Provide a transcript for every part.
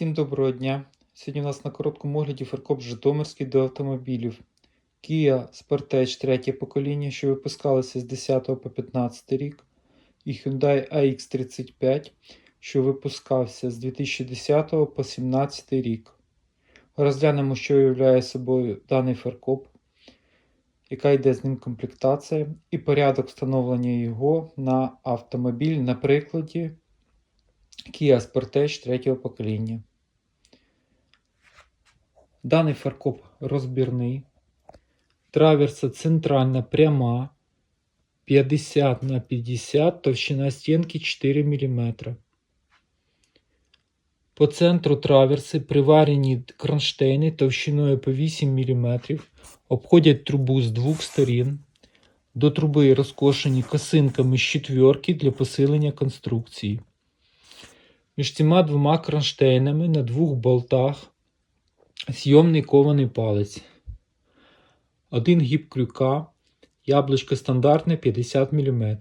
Всім доброго дня! Сьогодні у нас на короткому огляді фаркоп Житомирський до автомобілів. Kia Sportage третє покоління, що випускалося з 10 по 15 рік, і Hyundai AX35, що випускався з 2010 по 17 рік. Розглянемо, що являє собою даний фаркоп, яка йде з ним комплектація, і порядок встановлення його на автомобіль на прикладі Kia Sportage третього покоління. Даний фаркоп розбірний. Траверса центральна пряма 50 на 50, товщина стінки 4 мм. По центру траверси приварені кронштейни товщиною по 8 мм, обходять трубу з двох сторін. До труби розкошені косинками з четверки для посилення конструкції. Між цими двома кронштейнами на двох болтах зйомний кований палець. Один гіб крюка, яблучко стандартне 50 мм.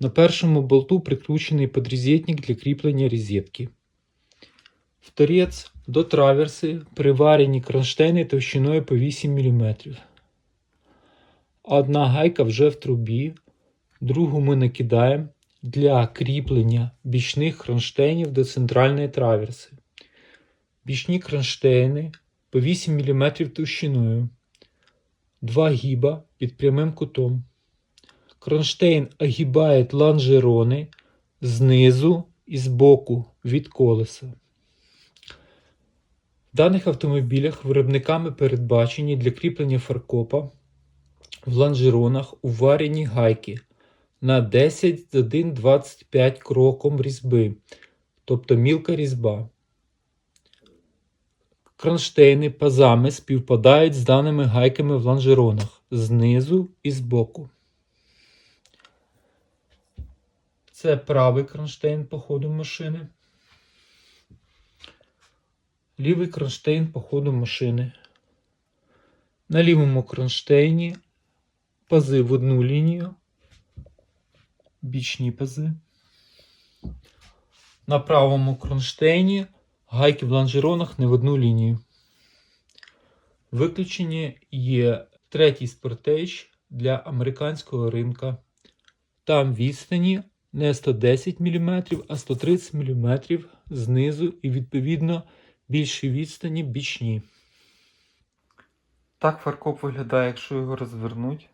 На першому болту прикручений подрізетник для кріплення розетки. В торець до траверси приварені кронштейни товщиною по 8 мм. Одна гайка вже в трубі, другу ми накидаємо для кріплення бічних кронштейнів до центральної траверси. Бічні кронштейни по 8 мм товщиною, два гіба під прямим кутом. Кронштейн огибає лонжерони знизу і збоку від колеса. В даних автомобілях виробниками передбачені для кріплення фаркопа в лонжеронах уварені гайки на 10 1,25 кроком різьби, тобто мілка різьба. Кронштейни пазами співпадають з даними гайками в лонжеронах знизу і збоку. Це правий кронштейн по ходу машини. Лівий кронштейн по ходу машини. На лівому кронштейні пази в одну лінію, бічні пази. На правому кронштейні гайки в лонжеронах не в одну лінію. Виключені є третій спортейдж для американського ринка. Там відстані не 110 мм, а 130 мм знизу і відповідно більші відстані бічні. Так фаркоп виглядає, якщо його розвернуть.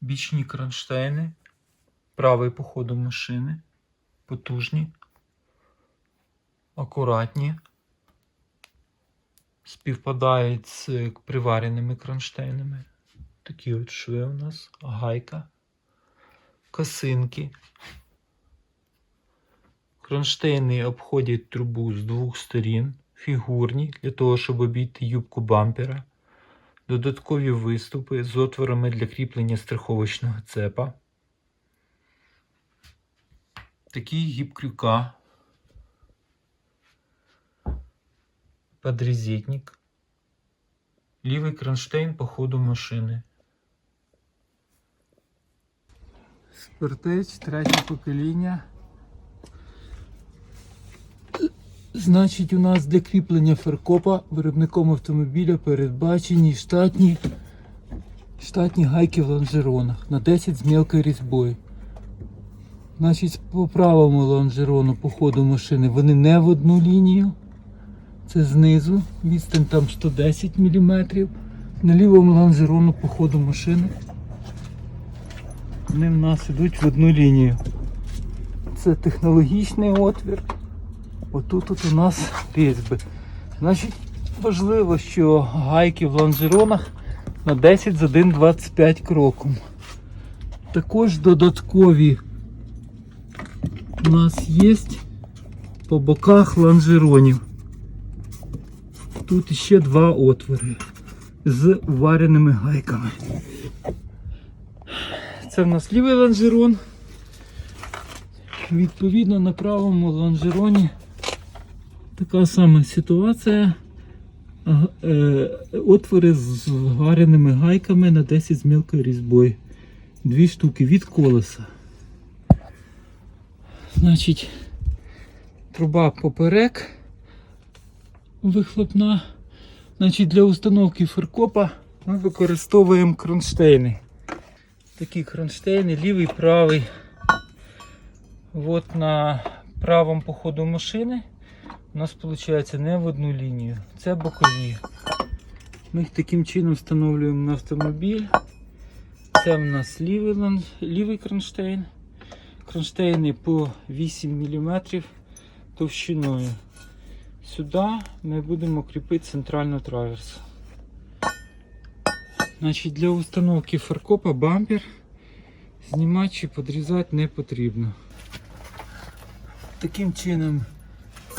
Бічні кронштейни, правий по ходу машини, потужні, акуратні, співпадають з привареними кронштейнами. Такі от шви у нас, гайка, косинки. Кронштейни обходять трубу з двох сторін, фігурні, для того, щоб обійти юбку бампера. Додаткові виступи з отворами для кріплення страховочного цепа. Такий гіб крюка. Подрезетник. Лівий кронштейн по ходу машини. Спортеч, третє покоління. Значить, у нас для кріплення фаркопа виробником автомобіля передбачені штатні, штатні гайки в лонжеронах на 10 з мілкою різьбою. Значить, по правому лонжерону по ходу машини вони не в одну лінію. Це знизу, відстань там 110 мм. На лівому лонжерону по ходу машини. Вони в нас йдуть в одну лінію. Це технологічний отвір. Отут от у нас різьби. Значить, важливо, що гайки в лонжеронах на 10 з 1,25 кроком. Також додаткові у нас є по боках лонжеронів. Тут ще два отвори з вареними гайками. Це в нас лівий лонжерон. Відповідно на правому лонжероні така сама ситуація. Е, Отвори з вареними гайками на 10 з мілкою різьбою. Дві штуки від колеса. Значить, труба поперек вихлопна. Значить, для установки феркопа ми використовуємо кронштейни. Такі кронштейни, лівий, правий. От на правому по ходу машини у нас виходить не в одну лінію. Це бокові. Ми їх таким чином встановлюємо на автомобіль. Це в нас лівий, лівий кронштейн. Кронштейни по 8 мм товщиною. Сюди ми будемо кріпити центральну траверсу. Значить, для установки фаркопа бампер знімати чи подрізати не потрібно. Таким чином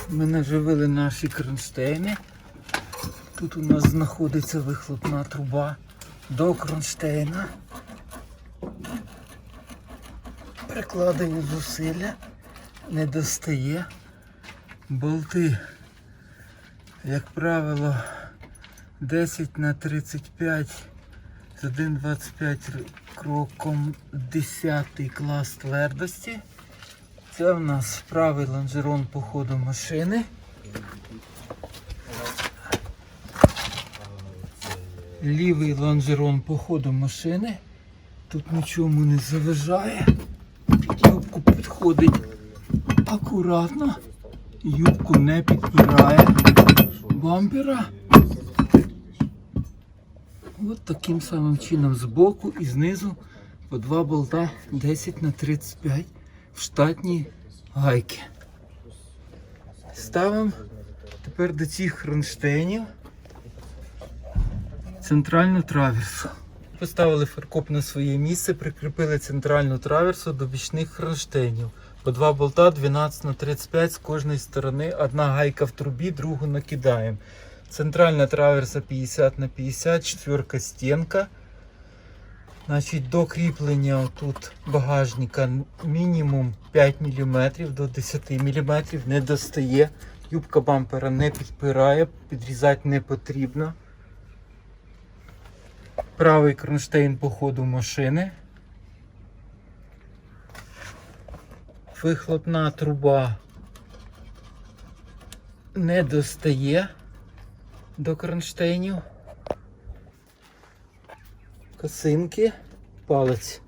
ми наживили наші кронштейни. Тут у нас знаходиться вихлопна труба до кронштейна. Прикладаю зусилля, не достає. Болти, як правило, 10 на 35 з 1,25 кроком 10 клас твердості. Це в нас правий лонжерон по ходу машини. Лівий лонжерон по ходу машини. Тут нічому не заважає. Під юбку підходить акуратно. Юбку не підпирає бампера. От таким самим чином збоку і знизу по два болта 10 на 35 в штатні гайки. Ставимо тепер до цих кронштейнів центральну траверсу. Поставили фаркоп на своє місце, прикріпили центральну траверсу до бічних кронштейнів. По два болта 12 на 35 з кожної сторони. Одна гайка в трубі, другу накидаємо. Центральна траверса 50 на 50, четверка стінка. Значить, до кріплення тут багажника мінімум 5 мм до 10 мм не достає. Юбка бампера не підпирає, підрізати не потрібно. Правий кронштейн по ходу машини. Вихлопна труба не достає до кронштейнів. Косинки, палець.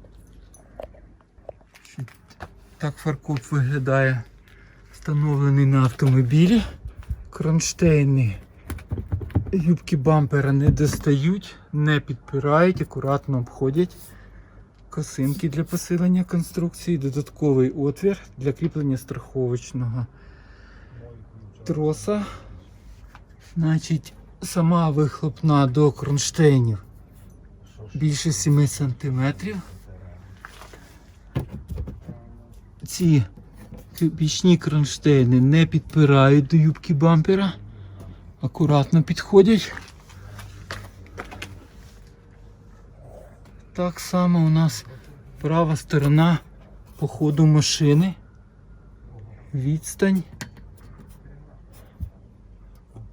Так фаркоп виглядає встановлений на автомобілі. Кронштейни юбки бампера не достають, не підпирають, акуратно обходять. Косинки для посилення конструкції, додатковий отвір для кріплення страховочного троса. Значить, сама вихлопна до кронштейнів більше 7 см. Ці бічні кронштейни не підпирають до юбки бампера. Акуратно підходять. Так само у нас права сторона по ходу машини. Відстань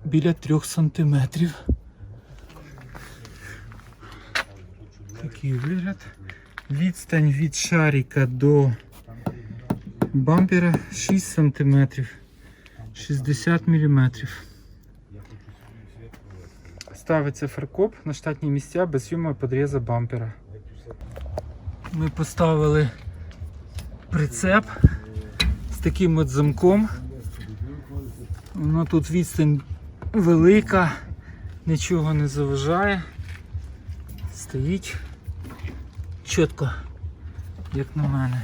біля 3 сантиметрів. Такий вигляд. Відстань від шарика до бампера 6 сантиметрів. 60 міліметрів. Ставиться фаркоп на штатні місця без сьомого підрізу бампера. Ми поставили прицеп з таким от замком. Воно тут відстань велика, нічого не заважає. Стоїть чітко, як на мене.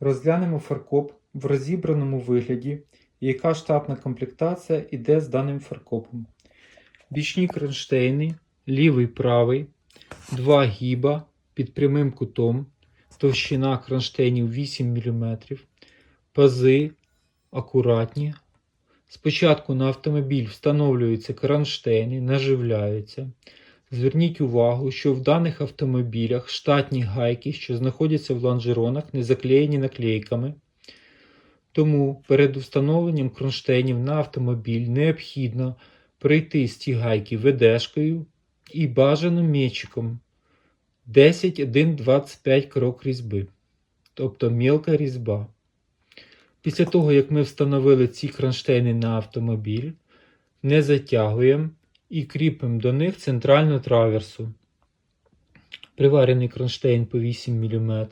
Розглянемо фаркоп в розібраному вигляді, яка штатна комплектація іде з даним фаркопом. Бічні кронштейни, лівий правий, два гіба під прямим кутом, товщина кронштейнів 8 мм, пази акуратні. Спочатку на автомобіль встановлюються кронштейни, наживляються. Зверніть увагу, що в даних автомобілях штатні гайки, що знаходяться в лонжеронах, не заклеєні наклейками. Тому перед встановленням кронштейнів на автомобіль необхідно пройти ті гайки ведешкою і бажано м'ячиком 10,125 крок різьби, тобто мілка різьба. Після того, як ми встановили ці кронштейни на автомобіль, не затягуємо і кріпимо до них центральну траверсу. Приварений кронштейн по 8 мм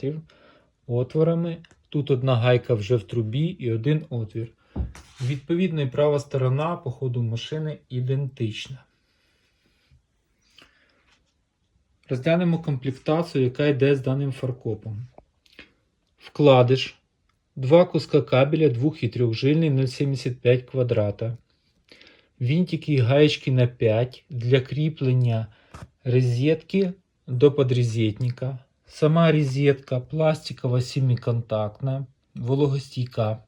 отворами. Тут одна гайка вже в трубі і один отвір. Відповідно, і права сторона по ходу машини ідентична. Розглянемо комплектацію, яка йде з даним фаркопом. Вкладиш. Два куска кабеля 2 і 3 жильний 0,75 квадрата. Вінтики і гаєчки на 5 для кріплення розетки до подрезетника. Сама розетка пластикова семиконтактна, вологостійка.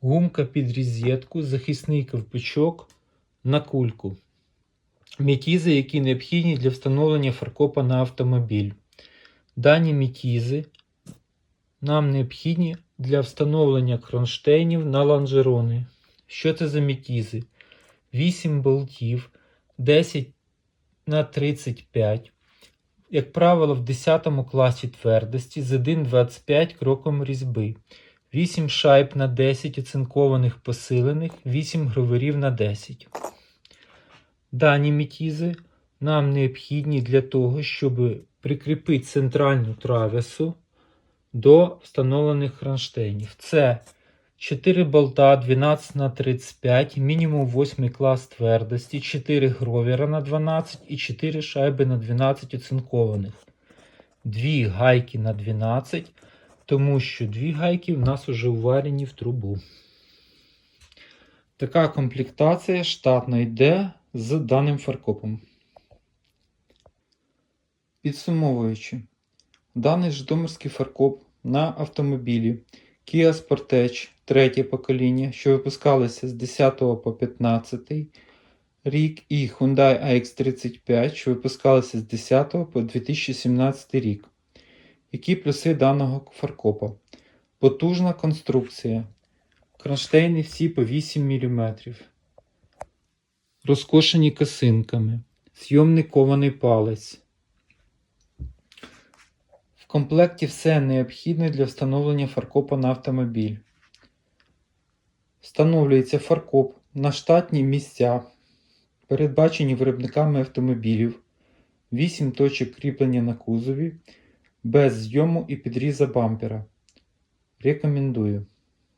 Гумка під розетку, захисний ковпачок на кульку. Мітізи, які необхідні для встановлення фаркопа на автомобіль. Дані мітізи нам необхідні для встановлення кронштейнів на лонжерони. Що це за мітізи? 8 болтів, 10 на 35. Як правило, в 10 класі твердості з 1,25 кроком різьби. 8 шайб на 10 оцинкованих посилених, 8 гроверів на 10. Дані мітізи нам необхідні для того, щоб прикріпити центральну траверсу до встановлених кронштейнів. Це 4 болта 12 на 35, мінімум 8 клас твердості, 4 гровера на 12 і 4 шайби на 12 оцинкованих. 2 гайки на 12, тому що 2 гайки в нас вже уварені в трубу. Така комплектація штатно йде з даним фаркопом. Підсумовуючи, даний житомирський фаркоп на автомобілі Kia Sportage третє покоління, що випускалися з 10 по 15 рік, і Hyundai AX35, що випускалися з 10 по 2017 рік. Які плюси даного фаркопа? Потужна конструкція. Кронштейни всі по 8 мм. Розкошені косинками. Зйомний кований палець. Комплекті все необхідне для встановлення фаркопа на автомобіль. Встановлюється фаркоп на штатні місця, передбачені виробниками автомобілів, 8 точок кріплення на кузові, без зйому і підріза бампера. Рекомендую.